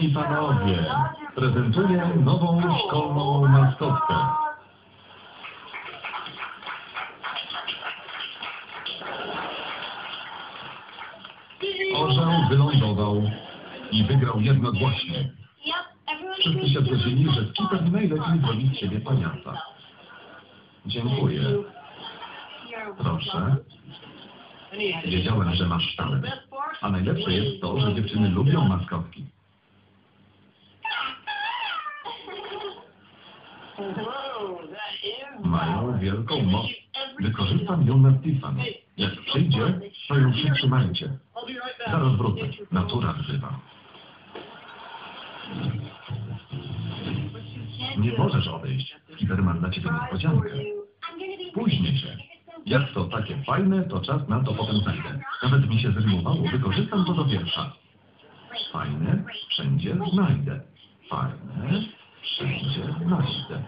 i panowie, prezentuję nową szkolną maskotkę. Orzeł wylądował i wygrał jednogłośnie. Wszyscy się zgodzili, że Skipper najlepiej zrobi z siebie. Dziękuję. Proszę. Wiedziałem, że masz talent. A najlepsze jest to, że dziewczyny lubią maskotki. Mają wielką moc. Wykorzystam ją na Tiffany. Jak przyjdzie, to ją przytrzymajcie. Zaraz wrócę. Natura wzywa. Nie możesz odejść. Skipper ma dla ciebie niespodziankę. Spóźnię się. Jak to takie fajne, to czas na to potem znajdę. Nawet mi się zrymowało, wykorzystam to do wiersza. Fajne, wszędzie znajdę. Fajne, wszędzie znajdę.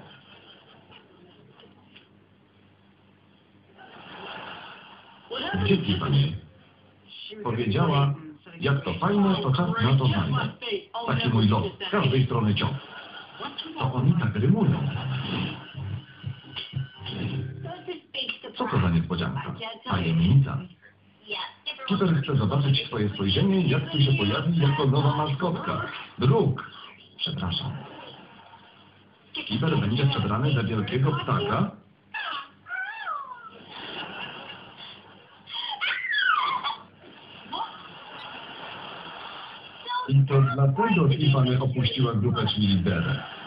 Dzięki pani. Powiedziała, jak to fajne, to czas na to znajdę. Taki mój los, z każdej strony ciąg. To oni tak rymują. Co to za niespodzianka? Tajemnica. Skipper chce zobaczyć twoje spojrzenie, jak tu się pojawi jako nowa maskotka. Druk. Przepraszam. Skipper będzie przebrany za wielkiego ptaka? I to dlatego Tiffany opuściła grupę cheerleaderek.